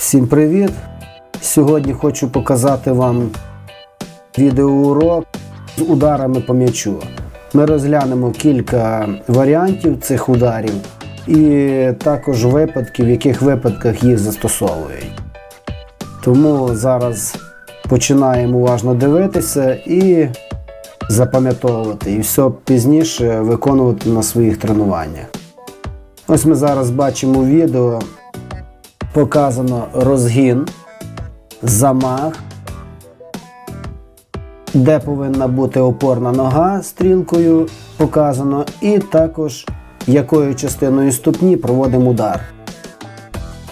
Всім привіт! Сьогодні хочу показати вам відеоурок з ударами по м'ячу. Ми розглянемо кілька варіантів цих ударів і також випадків, в яких випадках їх застосовують. Тому зараз починаємо уважно дивитися і запам'ятовувати, і все пізніше виконувати на своїх тренуваннях. Ось ми зараз бачимо відео, показано розгін, замах, де повинна бути опорна нога стрілкою показано, і також якою частиною ступні проводимо удар.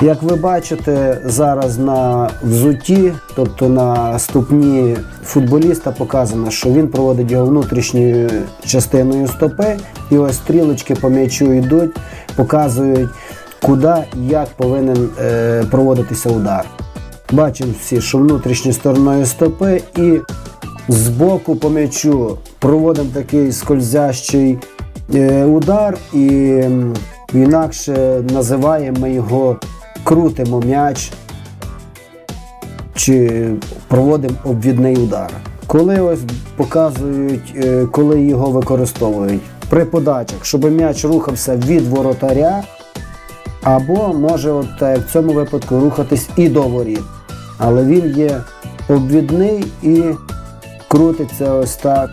Як ви бачите, зараз на взутті, тобто на ступні футболіста, показано, що він проводить його внутрішньою частиною стопи, і ось стрілочки по м'ячу йдуть, показують, куди і як повинен е, проводитися удар. Бачимо всі, що внутрішньою стороною стопи і збоку по м'ячу проводимо такий скользящий е, удар, і інакше називаємо ми його крутимо м'яч чи проводимо обвідний удар. Коли ось показують, е, коли його використовують при подачах, щоб м'яч рухався від воротаря, або може от е, в цьому випадку рухатись і до воріт. Але він є обвідний і крутиться ось так.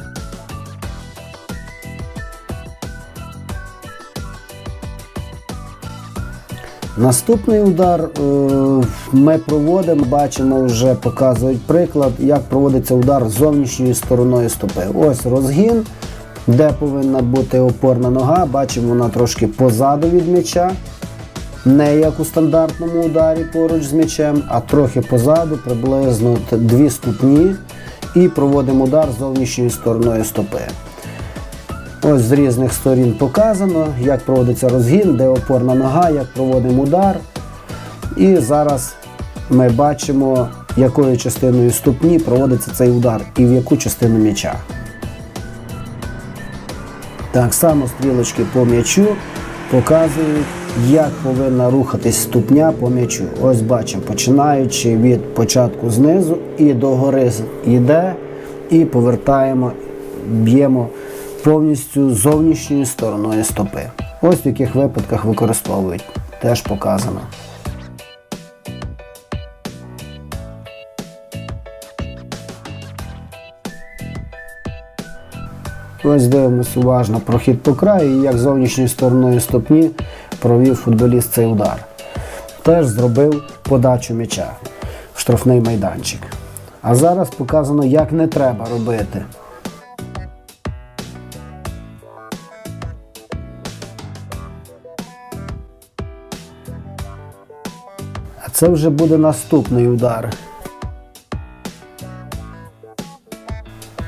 Наступний удар е, ми проводимо, бачимо, вже показують приклад, як проводиться удар зовнішньою стороною стопи. Ось розгін, де повинна бути опорна нога. Бачимо, вона трошки позаду від м'яча. Не як у стандартному ударі поруч з м'ячем, а трохи позаду, приблизно дві ступні. І проводимо удар зовнішньою стороною стопи. Ось з різних сторін показано, як проводиться розгін, де опорна нога, як проводимо удар. І зараз ми бачимо, якою частиною ступні проводиться цей удар і в яку частину м'яча. Так само стрілочки по м'ячу показують, як повинна рухатись ступня по м'ячу. Ось бачимо, починаючи від початку знизу і догори йде, і повертаємо, б'ємо повністю зовнішньою стороною стопи. Ось в яких випадках використовують. Теж показано. Ось дивимося уважно прохід по краю і як зовнішньою стороною стопні провів футболіст цей удар. Теж зробив подачу м'яча в штрафний майданчик. А зараз показано, як не треба робити. А це вже буде наступний удар.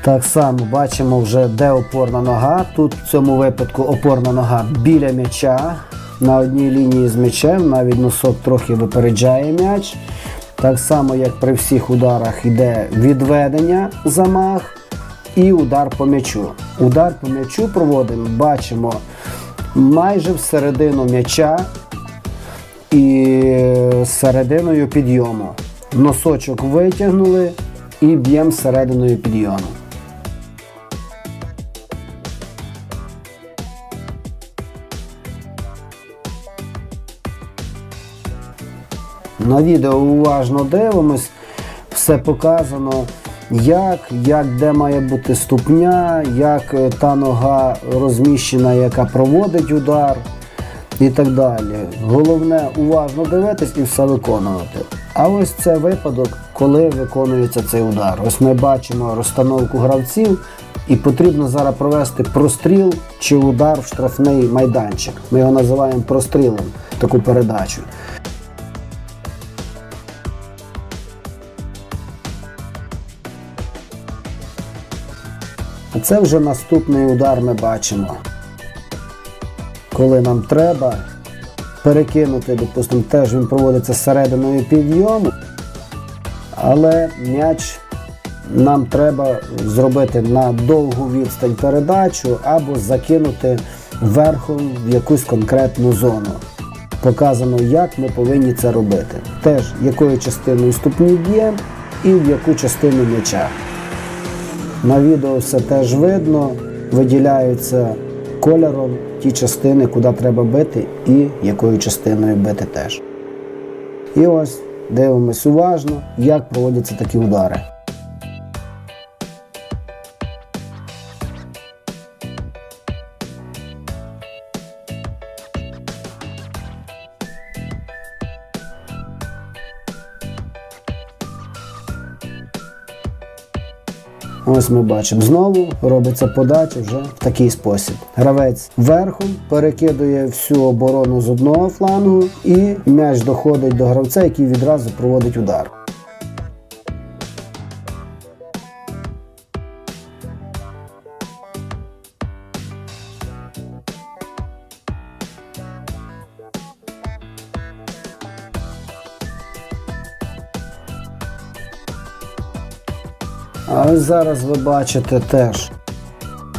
Так само бачимо вже, де опорна нога. Тут в цьому випадку опорна нога біля м'яча. На одній лінії з м'ячем, навіть носок трохи випереджає м'яч. Так само, як при всіх ударах йде відведення, замах і удар по м'ячу. Удар по м'ячу проводимо, бачимо майже всередину м'яча і серединою підйому. Носочок витягнули і б'ємо серединою підйому. На відео уважно дивимось, все показано, як, як де має бути ступня, як е, та нога розміщена, яка проводить удар і так далі. Головне уважно дивитись і все виконувати. А ось це випадок, коли виконується цей удар. Ось ми бачимо розстановку гравців, і потрібно зараз провести простріл чи удар в штрафний майданчик. Ми його називаємо прострілом, таку передачу. Це вже наступний удар ми бачимо. Коли нам треба перекинути, допустимо, теж він проводиться серединою підйому, але м'яч нам треба зробити на довгу відстань передачу або закинути верхом в якусь конкретну зону. показано, як ми повинні це робити. Теж якою частиною ступні б'ємо і в яку частину м'яча. На відео все теж видно, виділяються кольором ті частини, куди треба бити, і якою частиною бити теж. І ось дивимось уважно, як проводяться такі удари. Ось ми бачимо, знову робиться подача вже в такий спосіб. Гравець верхом перекидує всю оборону з одного флангу, і м'яч доходить до гравця, який відразу проводить удар. А ось зараз ви бачите теж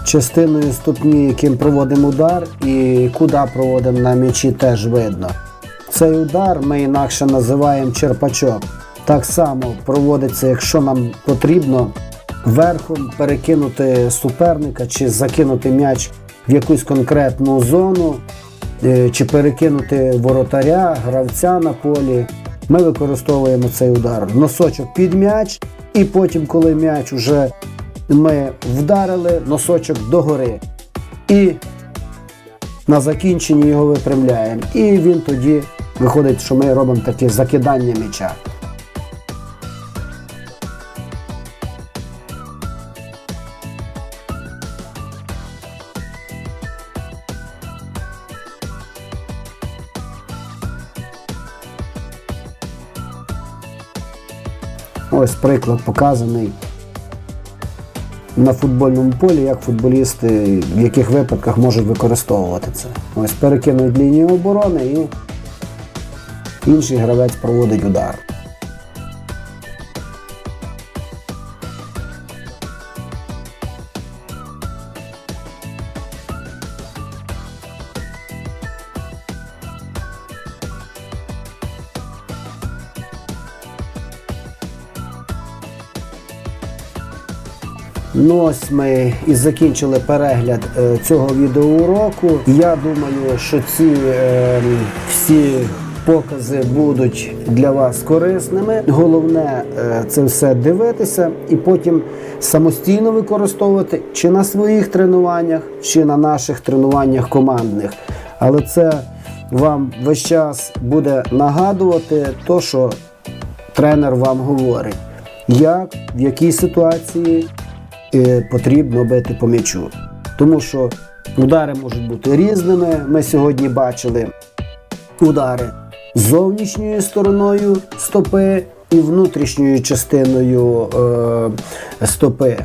частиною ступні, яким проводимо удар, і куди проводимо на м'ячі, теж видно. Цей удар ми інакше називаємо черпачок. Так само проводиться, якщо нам потрібно верхом перекинути суперника чи закинути м'яч в якусь конкретну зону, е, чи перекинути воротаря, гравця на полі. Ми використовуємо цей удар. Носочок під м'яч, і потім, коли м'яч вже ми вдарили, носочок догори. І на закінченні його випрямляємо. І він тоді виходить, що ми робимо таке закидання м'яча. Ось приклад показаний на футбольному полі, як футболісти в яких випадках можуть використовувати це. Ось перекинуть лінію оборони і інший гравець проводить удар. Ну ось ми і закінчили перегляд е, цього відеоуроку. Я думаю, що ці е, всі покази будуть для вас корисними. Головне е, це все дивитися і потім самостійно використовувати чи на своїх тренуваннях, чи на наших тренуваннях командних. Але це вам весь час буде нагадувати то, що тренер вам говорить, як в якій ситуації потрібно бити по м'ячу. Тому що удари можуть бути різними. Ми сьогодні бачили удари зовнішньою стороною стопи і внутрішньою частиною е, стопи,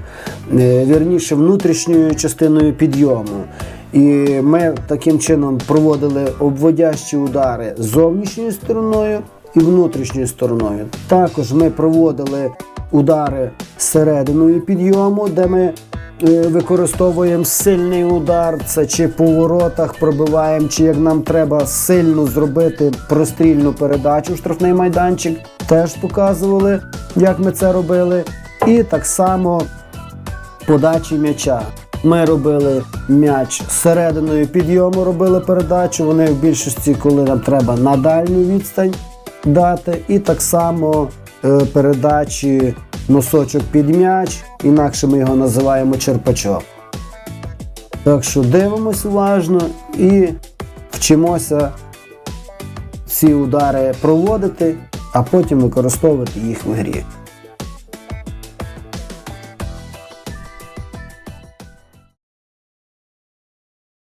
е, вірніше, внутрішньою частиною підйому. І ми таким чином проводили обводящі удари зовнішньою стороною і внутрішньою стороною. Також ми проводили удари серединою підйому, де ми е, використовуємо сильний удар, це чи по воротах пробиваємо, чи як нам треба сильно зробити прострільну передачу штрафний майданчик. Теж показували, як ми це робили. І так само подачі м'яча. Ми робили м'яч серединою підйому, робили передачу. Вони в більшості, коли нам треба на дальню відстань дати. І так само е, передачі носочок під м'яч, інакше ми його називаємо черпачок. Так що дивимось уважно і вчимося ці удари проводити, а потім використовувати їх в грі.